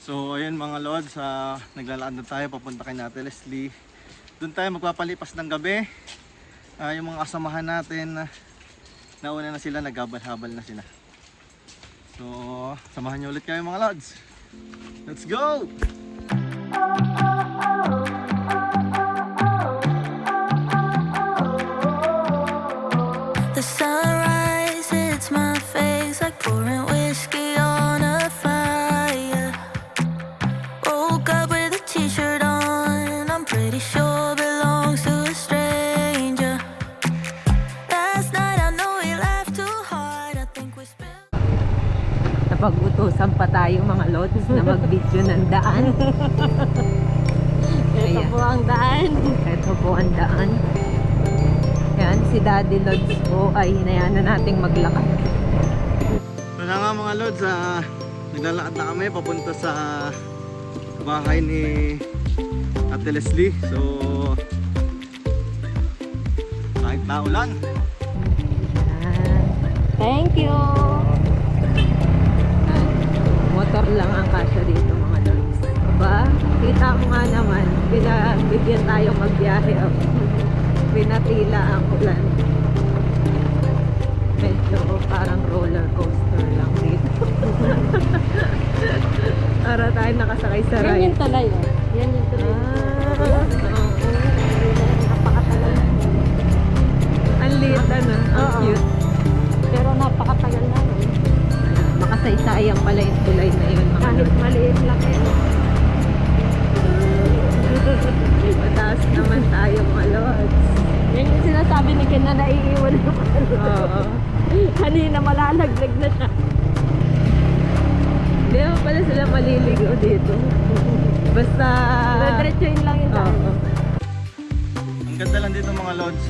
So ayun mga lods, uh, naglalakad na tayo papunta kay Nate Leslie. Doon tayo magpapalipas ng gabi. Ah, yung mga kasamahan natin, ah, nauna na sila, naghabal-habal na sila. So, samahan niyo ulit kayo mga lods. Let's go! The tayo mga lods na mag-video ng daan. Ito Ayan. po ang daan. Ito po ang daan. Yan, si Daddy Lods po ay hinayaan na nating maglakad. So na nga mga lods, ah, naglalakad na kami papunta sa bahay ni Ate Leslie. So, kahit na ulan. Yan. Thank you. Yan. Motor lang ang kasya dito mga lods. Aba, kita mo nga naman, pinabigyan tayo magbiyahe. Oh. Pinatila ang ulan. Medyo parang roller coaster lang dito. Para tayo nakasakay sa Yan ride. yung tulay. Oh. Yan yung tulay. Ah, oo. Ang liit ano, ang cute. Makasaysayang pala yung tulay na yun mga Kahit maliit lang eh. Mataas naman tayo mga lords. Yan yung sinasabi ni Ken na naiiwan yung ano. Oo. Kanina malalaglag na siya. Hindi mo pala sila maliligo dito. Basta... Diretsuin lang yung daan. Oo. Ang ganda lang dito mga lods.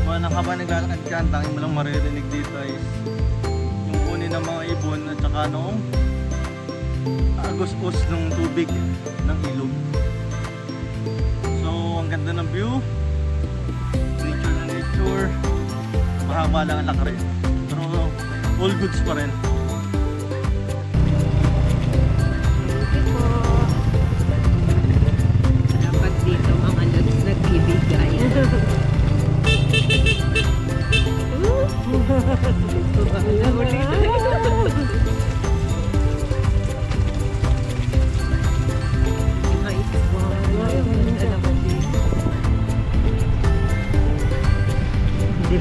Kung nang habang naglalakad ka, ang tanging mo lang maririnig dito is kunin ng mga ibon at saka noong agos-os ng tubig ng ilog. So, ang ganda ng view. Nature na nature. Mahaba lang ang lakarin. Pero all goods pa rin.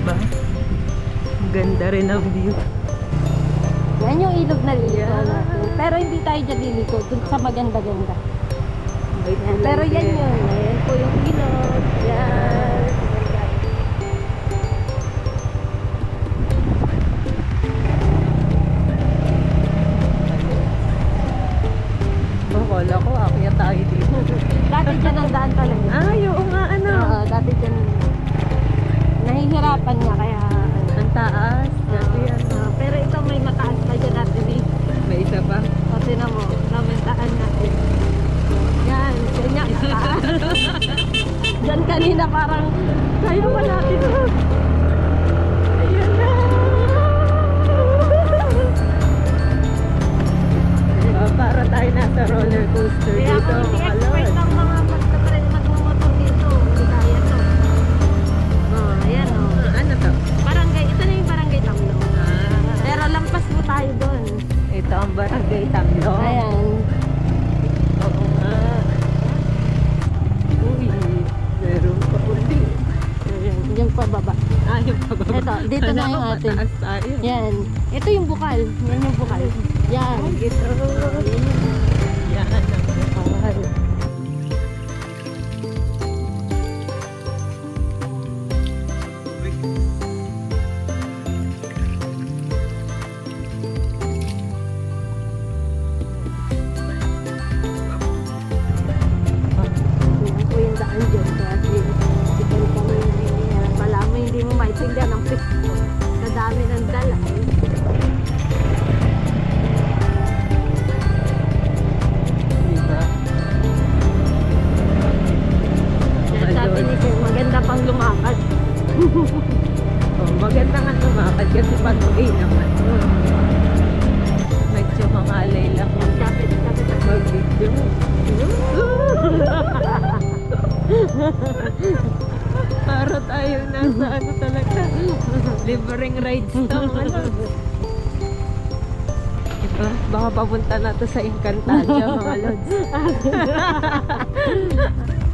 Diba? Ang ganda rin ang view. Yan yung ilog na liliko natin. Pero hindi tayo dyan. Dun sa maganda-ganda. Pero yan yun. Ayan po yung ilog. Yan. Bakala ko, akyat tayo dito. Dati dyan ang daan talaga. Ay, oo nga, ano? Oo, dati dyan. Nahihirapan nga kaya. ano. Ang taas. Dati yan. Ah, pero ito may mataas na dyan natin eh. May isa pa. O, tinan mo. Namantaan natin. Yan. Ganyan. Diyan kanina parang kaya pa natin. Ayan na. Para tayo nasa roller coaster Kaya dito, kung Yan. Ito yung bukal. Yan yung bukal. Yan. Ito. Yan yung Sa dami ng papunta na to sa Encantadia mga lods.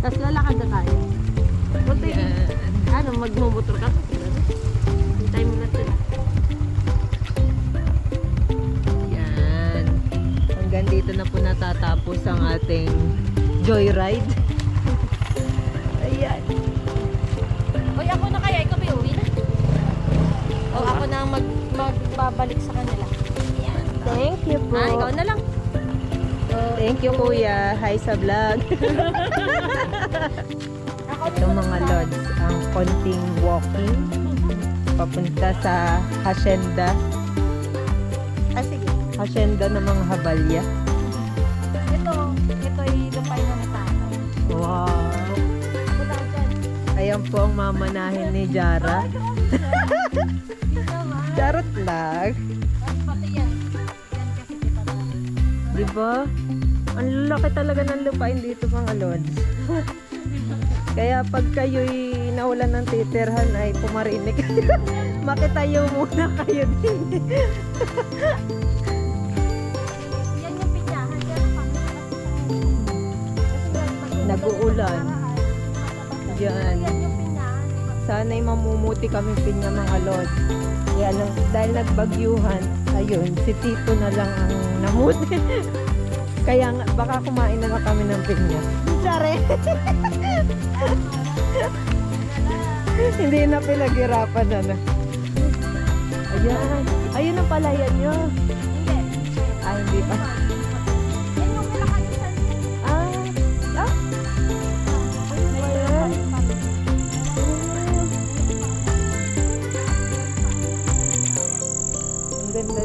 Tapos lalakad na tayo. Buti, Yan. ano, magmumotor ka. Hintay mo na sila. Yan. Hanggang dito na po natatapos ang ating joyride. Ayan. Uy, ako na kaya, ikaw ba uwi na? O ako na ang mag, magbabalik sa kanila. Thank you po. Ah, ikaw na lang. Thank you kuya. Hi sa vlog. Ito mga lods, ang konting walking papunta sa hacienda. Ah, sige. Hacienda ng mga habalya. Ito, ito ay lupay na. Wow. Wala ka dyan. Ayan po ang mamanahin ni Jara. Charot lang. Di ba? Ang laki talaga ng lupain dito mga lods. Kaya pag kayo'y nawalan ng titirhan ay pumarinig kayo. Makitayo muna kayo din. Yan yung pinyahan. Nag-uulan. Yan. Yan yung. Sana'y mamumuti kami pinya mga lods. Yan, dahil nagbagyuhan, ayun, si Tito na lang ang namuti. Kaya nga, baka kumain na lang kami ng pinya. Sorry. Hindi na pinaghirapan na na. Ayan. Ayun ang palayan nyo. Ah, hindi pa.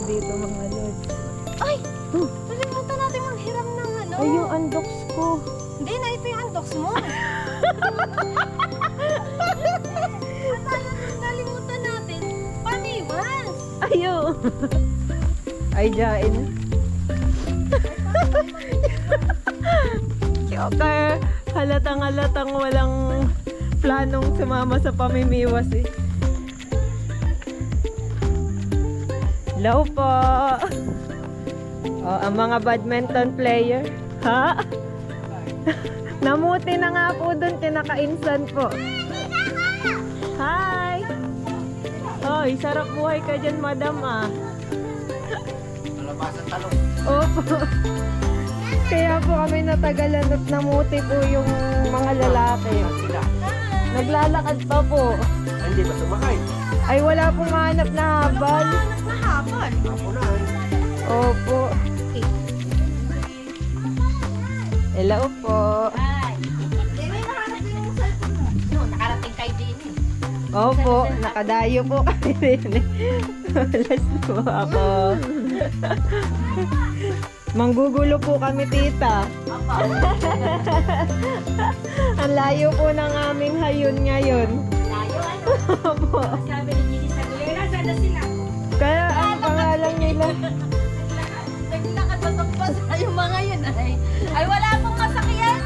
Dito mga lods. Ay! Nalimutan natin maghiram ng ano. Ay, yung undox ko. Hindi na ito yung undox mo. Nalimutan natin. Paniwas! Ayo. Ay, jain. Okay. Halatang halatang walang planong sumama sa pamimiwas eh. Hello po. Oh, ang mga badminton player. Ha? Namuti na nga po doon, kinakainsan po. Hi! Hoy, sarap buhay ka dyan, madam ah. Opo. Kaya po kami natagalan at namuti po yung mga lalaki. Naglalakad pa po. Hindi ba sumakay? Ay, wala pong hanap na habal. Mahapon. Opo. Hello po. Nakarating kay din eh. Opo, nakadayo po kami din. Malas po ako. Manggugulo po kami, tita. Ang layo po ng aming hayun ngayon. Tayo ano? Opo. Sabi ni nila. Naglakad pasok pa yung mga yun ay. Ay wala pong masakyan.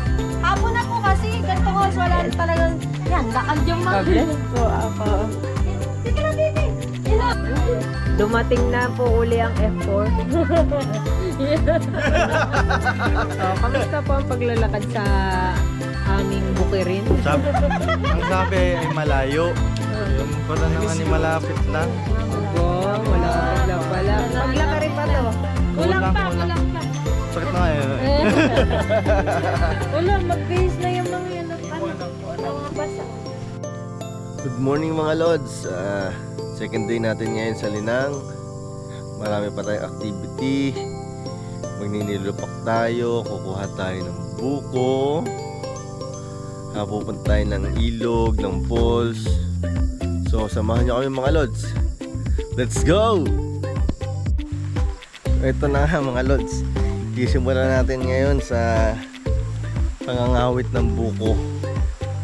Hapon na po kasi ganito ko wala rin talagang yan, lakad yung mga. Bless po ako. Sige na, baby. Dumating na po uli ang F4. so, kamusta po ang paglalakad sa aming bukirin? Sabi, ang sabi ay malayo. Yung pala naman ni malapit lang. Opo, wala lang rin pa to. Kulang pa, kulang. pa. Sakit na eh. Wala, magbihis na yung mga yan. Ano, mga basa. Good morning mga Lods. Ah, second day natin ngayon sa Linang. Marami pa tayong activity. Magninilupak tayo, kukuha tayo ng buko. Ah, pupunta tayo ng ilog, ng falls. So, samahan niyo kami mga Lods. Let's go! Ito na nga mga Lods. Isimulan natin ngayon sa pangangawit ng buko.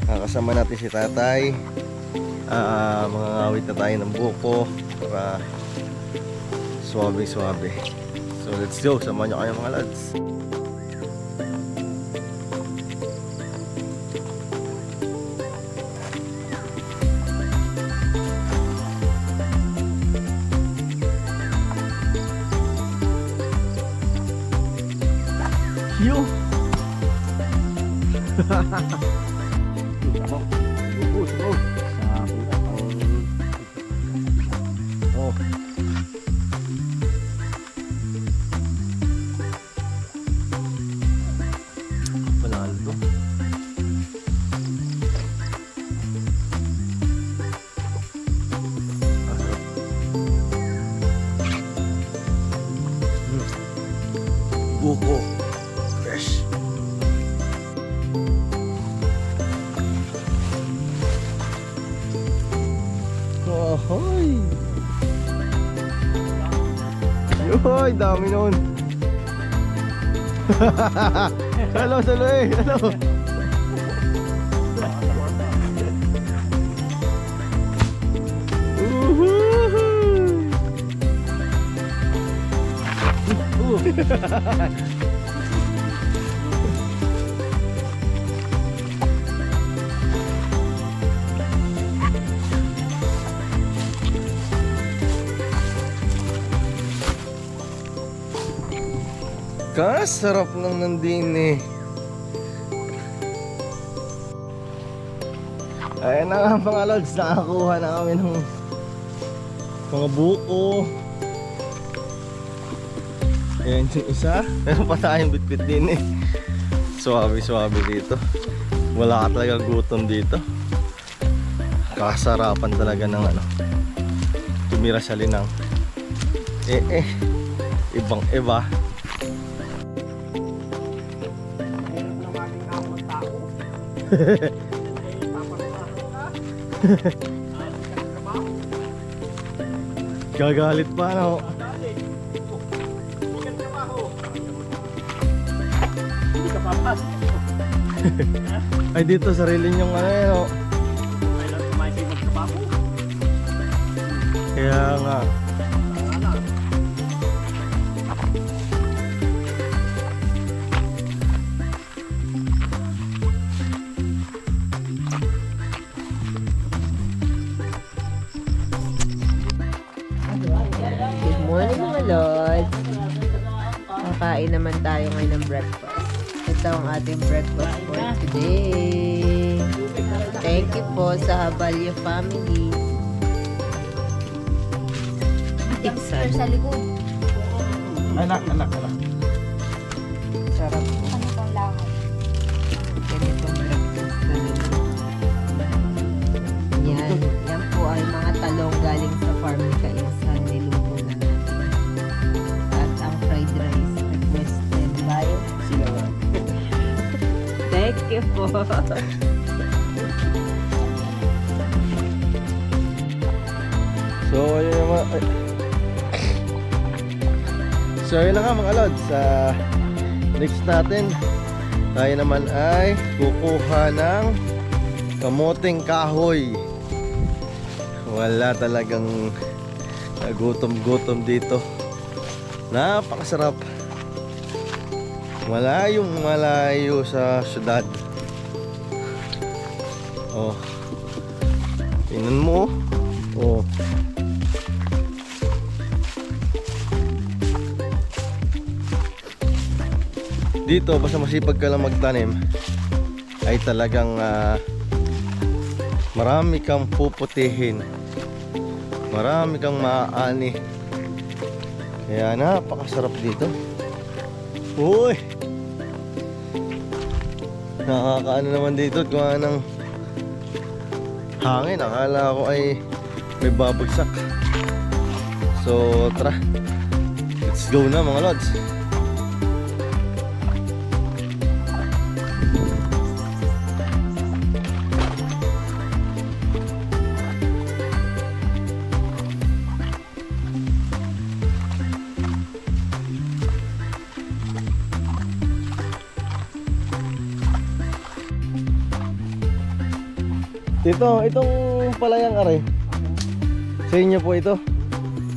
Kakasama natin si tatay ah mga ngawit na tayo ng buko para suwabe suwabe so let's go samahan nyo kayo mga lads 哈哈哈。Dami nun. Hello, salo eh. Hello. Woohoo! Kasarap ng nandin eh. Ayan na nga mga lods, nakakuha na kami ng mga buo. Ayan yung isa. Meron pa tayong bitbit din eh. Suwabe-suwabe dito. Wala ka talaga gutom dito. Kasarapan talaga ng ano. Tumira sa linang. Eh eh. Ibang iba. Gagalit pa no. Ay dito sarili niyong ano yan oh. Kaya nga. Kakain naman tayo ngayon ng breakfast. Ito ang ating breakfast for today. Thank you po sa Habalya family. Tiksan. Sa likod. Anak, anak, anak. So, ayun naman. Ay. So, ayun na nga mga lods. Ah, next natin, tayo naman ay kukuha ng kamoting kahoy. Wala talagang gutom-gutom dito. Napakasarap. Malayong malayo sa syudad. Dito basta masipag ka lang magtanim ay talagang ah, marami kang puputihin. Marami kang maaani. Kaya napakasarap dito. Uy! Nakakaano naman dito kuha ng hangin. Akala ko ay may babagsak. So tara. Let's go na mga lods Tito, itong palayang are. Sa inyo po ito.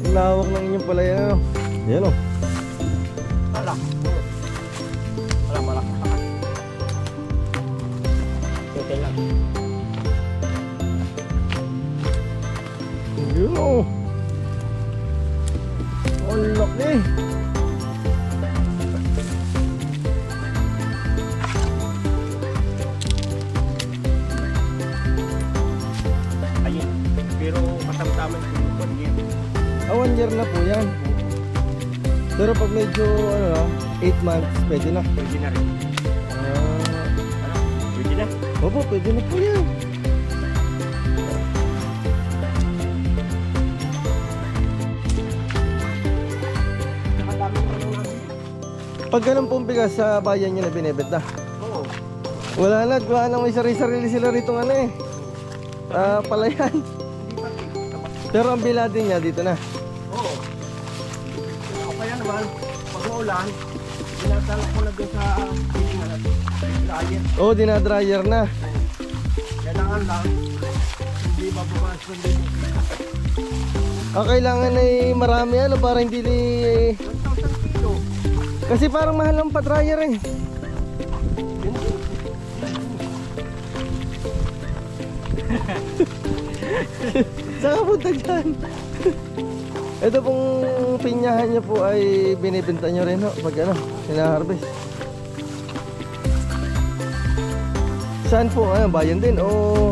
Ang lawak ng inyong palayang ano. Yan o. Yun bigas sa bayan nyo na binibenta. Oo. Wala na, wala nang may sarili-sarili sila rito ano eh. Ah, palayan. Pero ang bila din niya dito na. Oo. Kaya naman, pag uulan, dinadala ko na doon sa pilingan at dryer. Oh, dinadryer na. Kailangan lang, hindi mababas kung hindi mo Ang kailangan ay marami ano para hindi li... 1,000 kilo. Kasi parang mahal ang pa-dryer eh. Saan ka punta dyan? Ito pong pinyahan niya po ay binibenta niyo rin ho, pag ano, hinaharvest. Saan po? Ano, bayan din o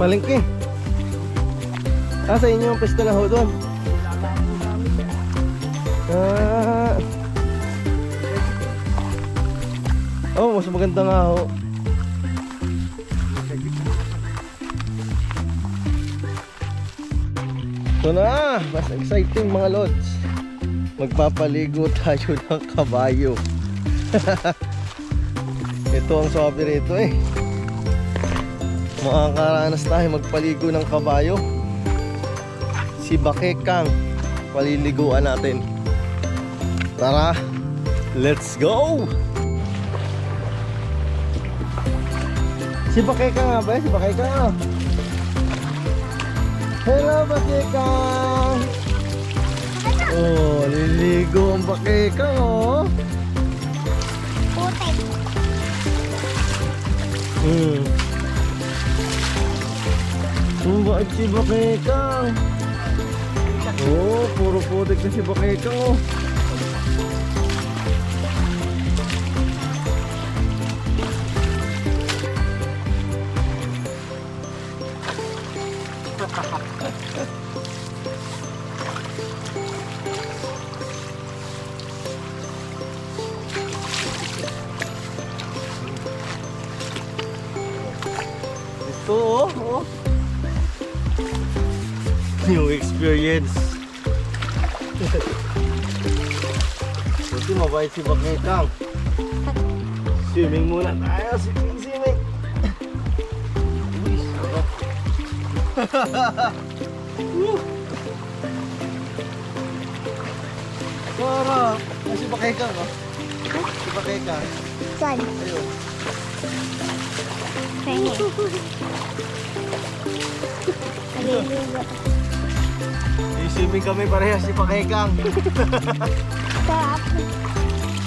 palengke? Ah, sa inyo yung pesta na ho doon? Ah. Oh, mas maganda nga ho. Ito na, mas exciting mga lods. Magpapaligo tayo ng kabayo. Ito ang sabi rito eh. Makakaranas tayo magpaligo ng kabayo. Si Bakekang, paliliguan natin. Tara, let's go! Si Bakekang nga ba? Si Bakekang ah. Hello, Bakekang! Oh, liligo ang Bakekang oh. Putek. Hmm. Tumbait si Bakekang. Oh, puro putik na si Bakekang oh. Buti mabait si Bakekang. Swimming muna tayo, swimming, swimming. Uy, sarap. Sarap. Ah, si Bakekang, oh. Si Bakekang. Saan? Ayun. Naliligo. Eh, swimming kami parehas si Bakekang. Sarap.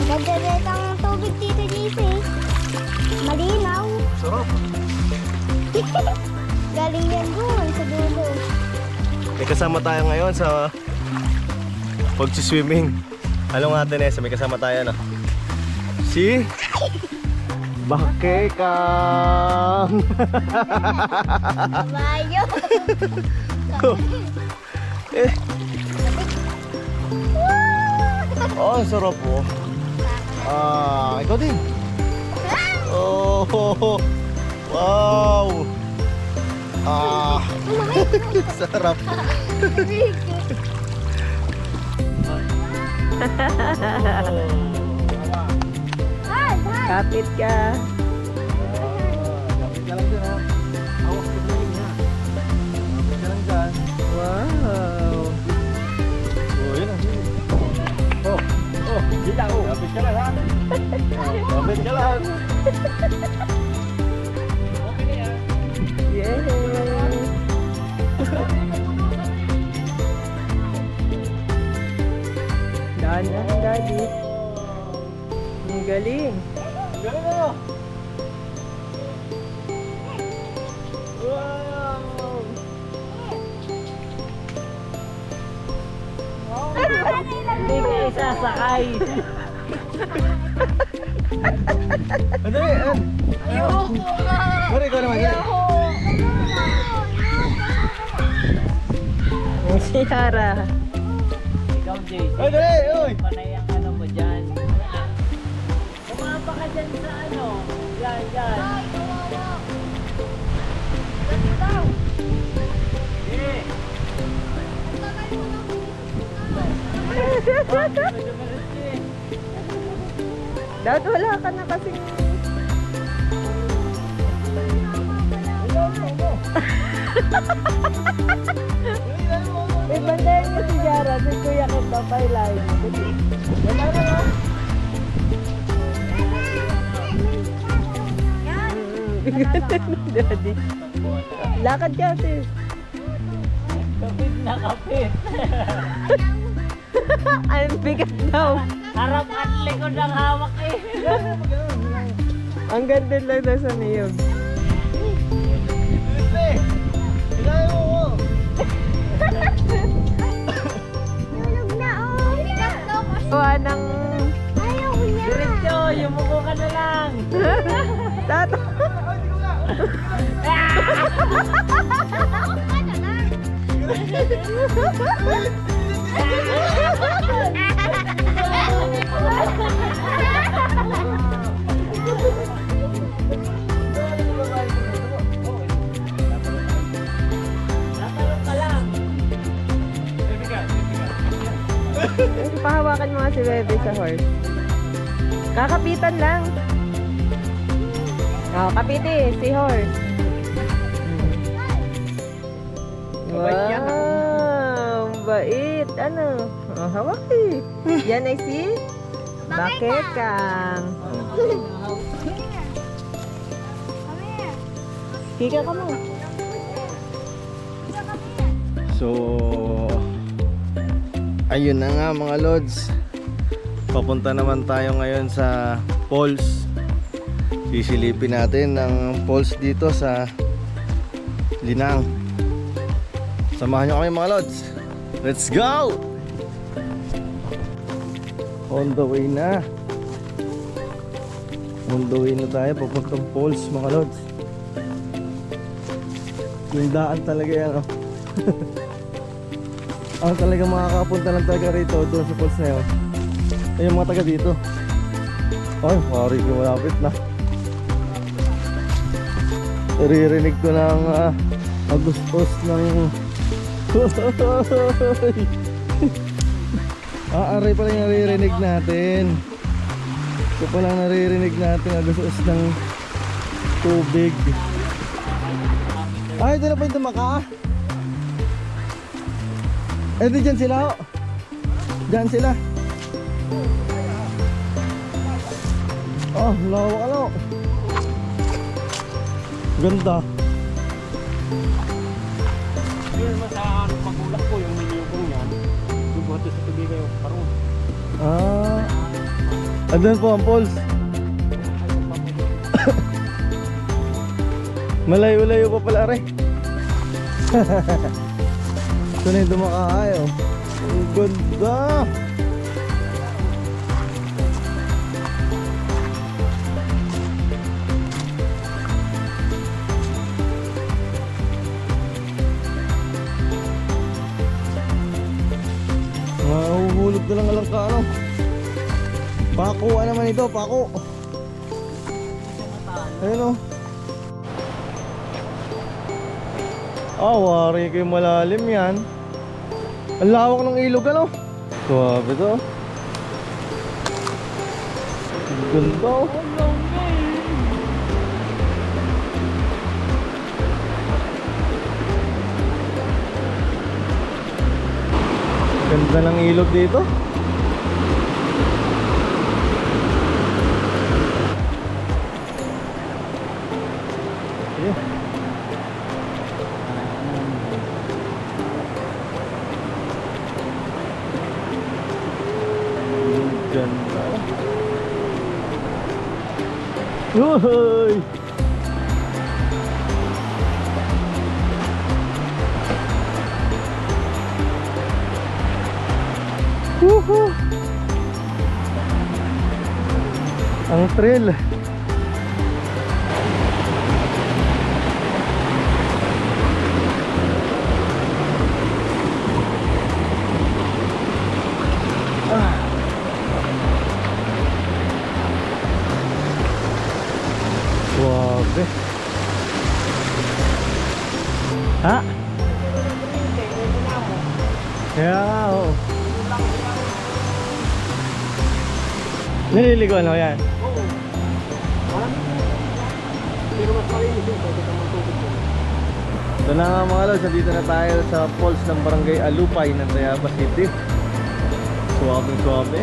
Ganda rin ang tubig dito eh. Malinaw. Sarap. Galing yan doon sa dulo. May kasama tayo ngayon sa pagsiswimming. Ano nga Nessa, may kasama tayo na. Si Bakekang. Bayo. eh. Oh, sarap po. Ah, ikaw din. Oh, wow. Ah, sarap. Kapit ka. Kapit ka lang dyan ha. Awas ka ka lang. Oh, Kapit ka lang. Yes. Dahan-dahan, daddy. Ang galing. Galing mo. Wow. Hindi ka isasakay. Ano yan? Ayoko Pare, ikaw naman. dali. Si Yara. Ikaw, JJ. Ay, dali! Uy! Panay ang ano mo dyan. Kumapa ka dyan sa ano. Yan, yan. Eh. Medyo meron eh. Dapat wala ka na kasing... Ibandayan niyo si Yara, si Kuya Kita pa ilahin. Wala na no? Daddy. Lakad ka, sis. Kapit na kapit. Ang bigat daw. Harap at likod ang hawak eh. Ang ganda lang daw sa niyog. Bebe! Kinain mo ko! Kuha ng... Diretso, yumuko ka na lang. Tato. Lang. Pahawakan mo nga si Bebe sa horse. Kakapitan lang. Oh, kapiti, si horse. Wow, bait. Ano? Oh, hawak eh. Yan ay si Bakit Kang. Kika ka mo. So, ayun na nga mga lods. Papunta naman tayo ngayon sa falls. Sisilipin natin ang falls dito sa Linang. Samahan nyo kami mga lods. Let's go! On the way na. On the way na tayo papuntang falls mga lods. Yung daan talaga yan oh. Ang talaga makakapunta lang talaga rito doon sa falls na yun. Ay, yung mga taga dito. Ay, pari ko malapit na. Naririnig ko ng uh, agustos ng... ah, aray pala yung naririnig natin. Ito pala ang naririnig natin agustos ng tubig. Ay, ito na pa yung tumaka. Eh, di dyan sila, oh. Dyan sila. Oh, lawak ano. Ganda. Yun naman sa pagulak ko, yung parang Ah. Andun po ang poles. Malayo-layo pa pala, re. Ito na yung dumakaay, oh. Ang ganda. Ano naman ito, pako. Ayun, oh. Ah, wari kayo malalim yan. Ang lawak ng ilog ano? Suwabe to. Ganda oh. Ganda ng ilog dito. Uy! Woohoo! Ang thrill. Nililigo ano yan? Oo. Pero mas malinis yun. Pwede ka magtubig yun. Ito na nga mga lods, nandito na tayo sa falls ng Barangay Alupay ng Tayaba City. Suwabe, suwabe.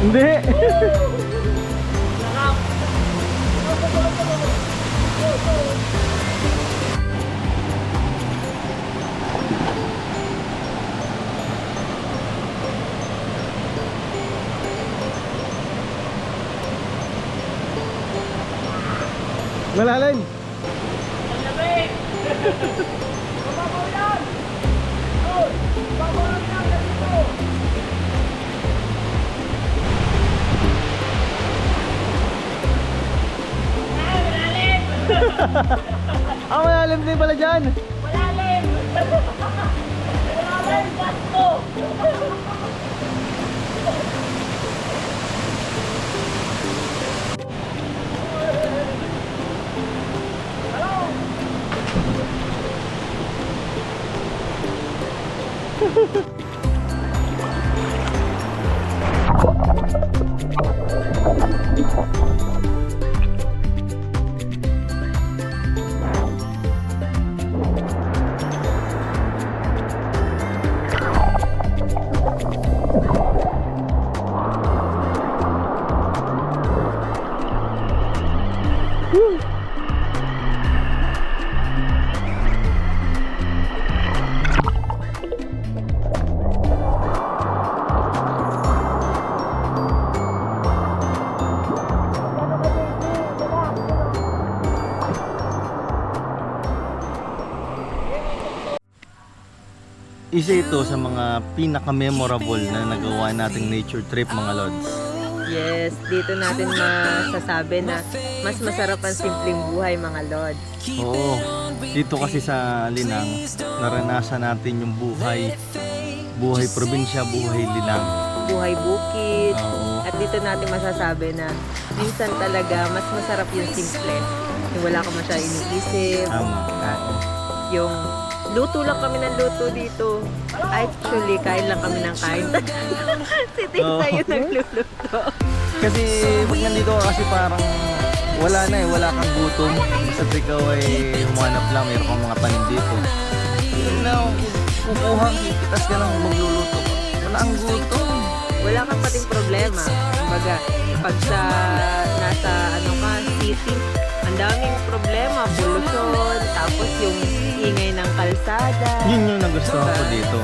Hindi! Malalim! Malalim din pala dyan! Isa ito sa mga pinaka-memorable na nagawa nating nature trip mga lods. Yes, dito natin masasabi na mas masarap ang simpleng buhay mga lods. Oo. Dito kasi sa Linang, naranasan natin yung buhay, buhay probinsya, buhay Linang. Buhay bukid. Oo. At dito natin masasabi na minsan talaga mas masarap yung simple. Yung wala ka masyadong iniisip. Tama. Oo. Yung luto lang kami ng luto dito. Actually, kain lang kami ng kain. si Tita Oo. yung nagluluto. Kasi pag nandito ka kasi parang wala na eh, wala kang gutom. Basta ikaw ay humanap lang, mayroon kang mga panin dito. Yun na, kukuha, kikitas ka lang magluluto. Wala ang gutom. Wala kang pating problema. Kumbaga, pag sa nasa ano ka, city, ang daming problema, pollution, tapos yung ingay ng kalsada. Yun yung nagustuhan ko dito.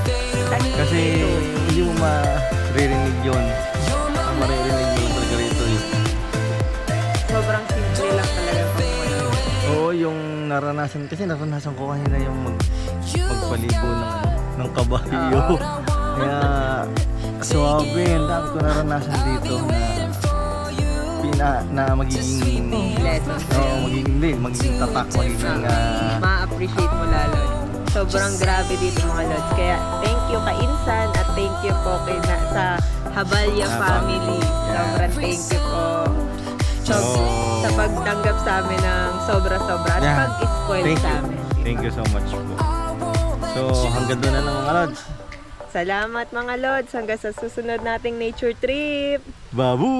Tahimik Kasi dito. hindi mo maririnig yun. Ang maririnig mo talaga rito yun. sobrang simple lang talaga pagmumuhay. Oo, yung naranasan, kasi naranasan ko kanina yung mag, magpalibo ng, ng kabayo. Kaya, suwabe, ang dami ko naranasan dito na pina, na magiging Lesson. Oo, magiging hindi, magiging tatak, magiging ah, Ma-appreciate mo lalo. Sobrang grabe dito mga lods. Kaya thank you ka Insan at thank you po kay na, sa Habalya family. Sobrang thank you po. So, Oh. sa pagtanggap sa amin ng sobra-sobra at Yeah. pag-spoil Thank sa you. amin. Thank you so much po. So, hanggang doon na lang mga lods. Salamat mga lods hanggang sa susunod nating nature trip. Babu!